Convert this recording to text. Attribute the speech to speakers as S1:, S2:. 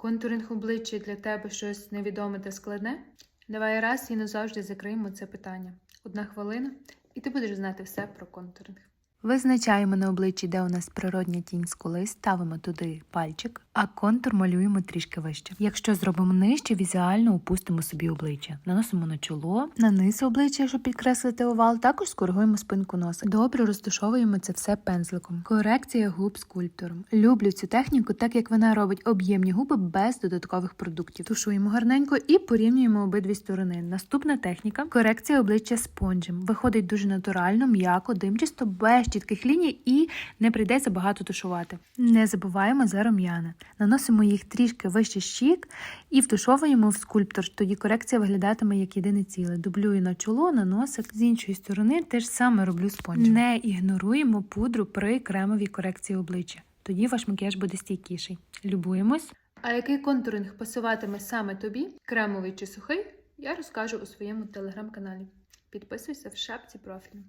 S1: Контуринг обличчя для тебе щось невідоме та складне? Давай раз і назавжди закриємо це питання. Одна хвилина, і ти будеш знати все про контуринг. Визначаємо на обличчі, де у нас природня тінь скули, ставимо туди пальчик, а контур малюємо трішки вище. Якщо зробимо нижче, візуально опустимо собі обличчя. Наносимо на чоло, на низ обличчя, щоб підкреслити овал, також скоригуємо спинку носа. Добре розташовуємо це все пензликом. Корекція губ скульптором. Люблю цю техніку, так як вона робить об'ємні губи без додаткових продуктів. Тушуємо гарненько і порівнюємо обидві сторони. Наступна техніка корекція обличчя спонжем. Виходить дуже натурально, м'яко, димчасто, без чітких ліній і не прийдеться багато тушувати. Не забуваємо за рум'яна. Наносимо їх трішки вище щік і втушовуємо в скульптор. Тоді корекція виглядатиме як єдине ціле. Дублюю на чоло, на носик. З іншої сторони теж саме роблю спонжем. Не ігноруємо пудру при кремовій корекції обличчя. Тоді ваш макіяж буде стійкіший. Любуємось. А який контуринг пасуватиме саме тобі, кремовий чи сухий, я розкажу у своєму телеграм-каналі. Підписуйся в шапці профілю.